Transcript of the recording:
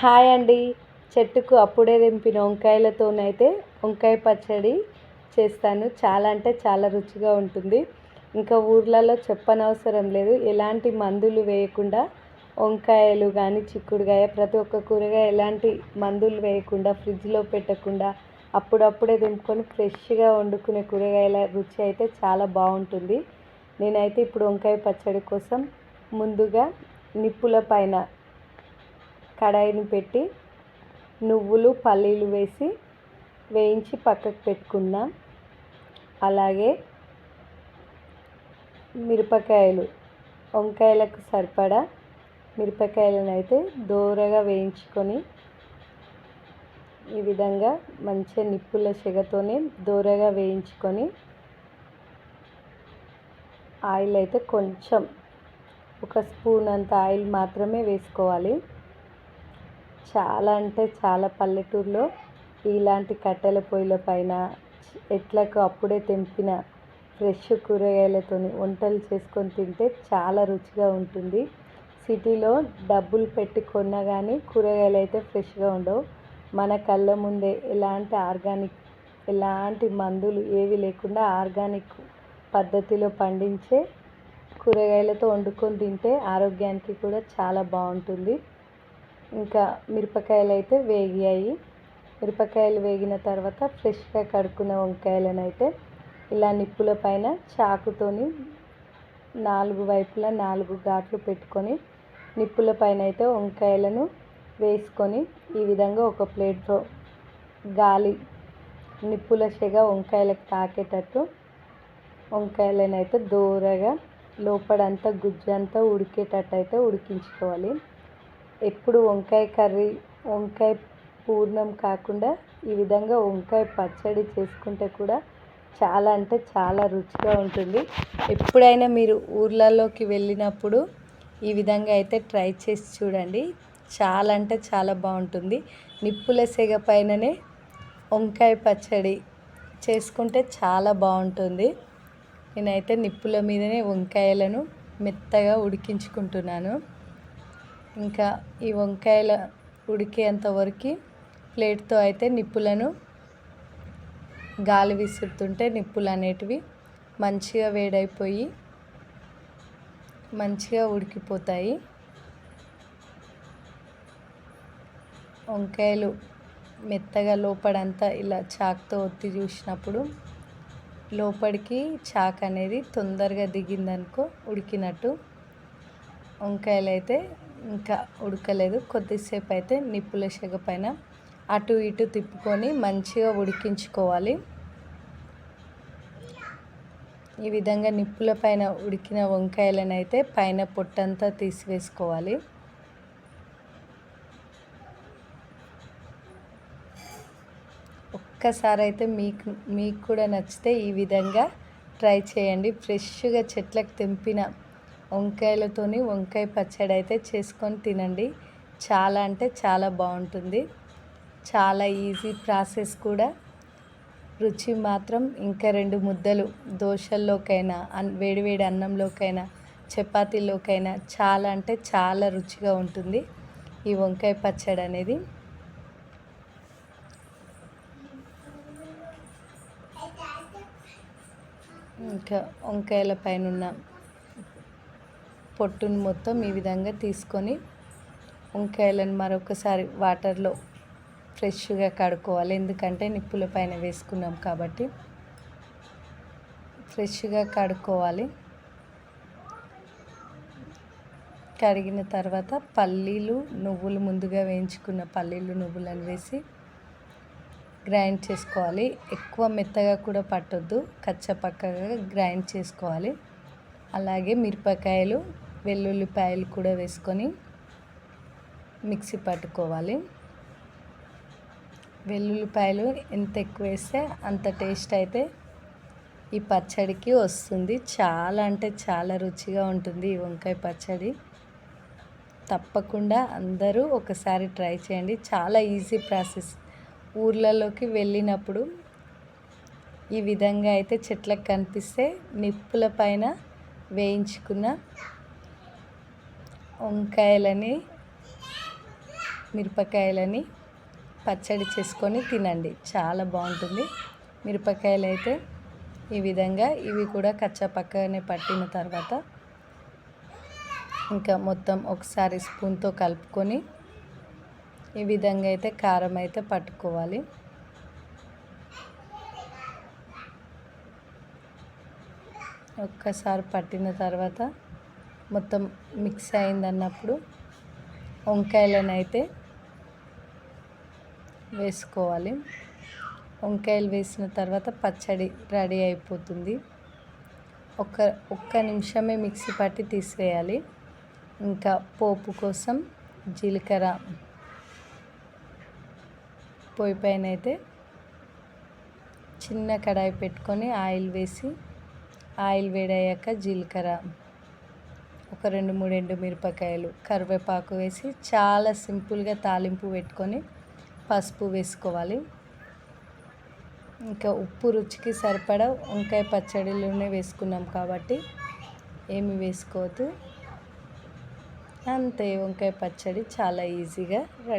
Hi అండి. చెట్టుకు అప్పుడే తెంపిన వంకాయలతోనైతే వంకాయ పచ్చడి చేస్తాను. చాలా అంటే చాలా రుచిగా ఉంటుంది. ఇంకా ఊర్లలో చెప్పనవసరం లేదు. ఎలాంటి మందులు వేయకుండా వంకాయలు కానీ చిక్కుడుకాయ ప్రతి ఒక్క కూరగాయ ఎలాంటి మందులు వేయకుండా ఫ్రిడ్జ్లో పెట్టకుండా అప్పుడప్పుడే దింపుకొని ఫ్రెష్గా వండుకునే కూరగాయల రుచి అయితే చాలా బాగుంటుంది. నేనైతే ఇప్పుడు వంకాయ పచ్చడి కోసం ముందుగా నిప్పుల పైన కడాయిని పెట్టి నువ్వులు పల్లీలు వేసి వేయించి పక్కకు పెట్టుకుందాం. అలాగే మిరపకాయలు వంకాయలకు సరిపడా మిరపకాయలను అయితే దోరగా వేయించుకొని ఈ విధంగా మంచిగా నిప్పుల సెగతోనే దోరగా వేయించుకొని ఆయిల్ అయితే కొంచెం ఒక స్పూన్ అంత ఆయిల్ మాత్రమే వేసుకోవాలి. చాలా అంటే చాలా పల్లెటూరులో ఇలాంటి కట్టెల పొయ్యిల పైన ఎట్లకు అప్పుడే తెంపిన ఫ్రెష్ కూరగాయలతో వంటలు చేసుకొని తింటే చాలా రుచిగా ఉంటుంది. సిటీలో డబ్బులు పెట్టి కొన్నా కానీ కూరగాయలు అయితే ఫ్రెష్గా ఉండవు. మన కళ్ళ ముందే ఎలాంటి ఆర్గానిక్ ఎలాంటి మందులు ఏవి లేకుండా ఆర్గానిక్ పద్ధతిలో పండించే కూరగాయలతో వండుకొని తింటే ఆరోగ్యానికి కూడా చాలా బాగుంటుంది. ఇంకా మిరపకాయలు అయితే వేగాయి మిరపకాయలు వేగిన తర్వాత ఫ్రెష్గా కడుక్కున్న వంకాయలను అయితే ఇలా నిప్పుల పైన చాకుతోని నాలుగు వైపులా నాలుగు ఘాట్లు పెట్టుకొని నిప్పుల పైన అయితే వంకాయలను వేసుకొని ఈ విధంగా ఒక ప్లేట్లో గాలి నిప్పుల సెగ వంకాయలకు తాకేటట్టు వంకాయలను అయితే దూరగా లోపడంతా గుజ్జు అంతా ఉడికేటట్టు అయితే ఉడికించుకోవాలి. ఎప్పుడు వంకాయ కర్రీ వంకాయ పూర్ణం కాకుండా ఈ విధంగా వంకాయ పచ్చడి చేసుకుంటే కూడా చాలా అంటే చాలా రుచిగా ఉంటుంది. ఎప్పుడైనా మీరు ఊర్లలోకి వెళ్ళినప్పుడు ఈ విధంగా అయితే ట్రై చేసి చూడండి. చాలా అంటే చాలా బాగుంటుంది. నిప్పుల సెగ పైననే వంకాయ పచ్చడి చేసుకుంటే చాలా బాగుంటుంది. నేనైతే నిప్పుల మీదనే వంకాయలను మెత్తగా ఉడికించుకుంటున్నాను. ఇంకా ఈ వంకాయల ఉడికేంత వరకు ప్లేట్తో అయితే నిప్పులను గాలి విసురుతుంటే నిప్పులు అనేటివి మంచిగా వేడైపోయి మంచిగా ఉడికిపోతాయి. వంకాయలు మెత్తగా లోపడంతా ఇలా చాక్తో ఒత్తి చూసినప్పుడు లోపలికి చాక్ అనేది తొందరగా దిగిందనుకో ఉడికినట్టు వంకాయలు అయితే ఇంకా ఉడకలేదు. కొద్దిసేపు అయితే నిప్పుల సెగ పైన అటు ఇటు తిప్పుకొని మంచిగా ఉడికించుకోవాలి. ఈ విధంగా నిప్పుల పైన ఉడికిన వంకాయలను అయితే పైన పొట్టంతా తీసివేసుకోవాలి. ఒక్కసారి అయితే మీకు మీకు కూడా నచ్చితే ఈ విధంగా ట్రై చేయండి. ఫ్రెష్గా చెట్లకు తెంపిన వంకాయలతోని వంకాయ పచ్చడి అయితే చేసుకొని తినండి. చాలా అంటే చాలా బాగుంటుంది. చాలా ఈజీ ప్రాసెస్ కూడా. రుచి మాత్రం ఇంకా రెండు ముద్దలు దోశల్లోకైనా అన్ వేడివేడి అన్నంలోకైనా చపాతీలోకైనా చాలా అంటే చాలా రుచిగా ఉంటుంది ఈ వంకాయ పచ్చడి అనేది ఇంకా వంకాయల పైన ఉన్న పొట్టును మొత్తం ఈ విధంగా తీసుకొని వంకాయలను మరొకసారి వాటర్లో ఫ్రెష్గా కడుక్కోవాలి. ఎందుకంటే నిప్పుల పైన వేసుకున్నాం కాబట్టి ఫ్రెష్గా కడుక్కోవాలి. కడిగిన తర్వాత పల్లీలు నువ్వులు ముందుగా వేయించుకున్న పల్లీలు నువ్వులను వేసి గ్రైండ్ చేసుకోవాలి. ఎక్కువ మెత్తగా కూడా పట్టొద్దు. కచ్చపక్కగా గ్రైండ్ చేసుకోవాలి. అలాగే మిరపకాయలు వెల్లుల్లిపాయలు కూడా వేసుకొని మిక్సీ పట్టుకోవాలి. వెల్లుల్లిపాయలు ఎంత ఎక్కువ వేస్తే అంత టేస్ట్ అయితే ఈ పచ్చడికి వస్తుంది. చాలా అంటే చాలా రుచిగా ఉంటుంది ఈ వంకాయ పచ్చడి. తప్పకుండా అందరూ ఒకసారి ట్రై చేయండి. చాలా ఈజీ ప్రాసెస్. ఊర్లలోకి వెళ్ళినప్పుడు ఈ విధంగా అయితే చెట్లకు కనిపిస్తే నిప్పుల పైన వేయించుకున్న వంకాయలని మిరపకాయలని పచ్చడి చేసుకొని తినండి. చాలా బాగుంటుంది. మిరపకాయలు అయితే ఈ విధంగా ఇవి కూడా కచ్చా పక్కనే పట్టిన తర్వాత ఇంకా మొత్తం ఒకసారి స్పూన్తో కలుపుకొని ఈ విధంగా అయితే కారం అయితే పట్టుకోవాలి. ఒక్కసారి పట్టిన తర్వాత మొత్తం మిక్స్ అయిందన్నప్పుడు వంకాయలను అయితే వేసుకోవాలి. వంకాయలు వేసిన తర్వాత పచ్చడి రెడీ అయిపోతుంది. ఒక ఒక్క నిమిషమే మిక్సీ పట్టి తీసేయాలి. ఇంకా పోపు కోసం జీలకర్ర పొయ్యి పైన అయితే చిన్న కడాయి పెట్టుకొని ఆయిల్ వేసి ఆయిల్ వేడయ్యాక జీలకర్ర ఒక రెండు మూడు ఎండు మిరపకాయలు కరివేపాకు వేసి చాలా సింపుల్గా తాలింపు పెట్టుకొని పసుపు వేసుకోవాలి. ఇంకా ఉప్పు రుచికి సరిపడా వంకాయ పచ్చడిలోనే వేసుకున్నాం కాబట్టి ఏమి వేసుకోవద్దు. అంతే వంకాయ పచ్చడి చాలా ఈజీగా రెడీ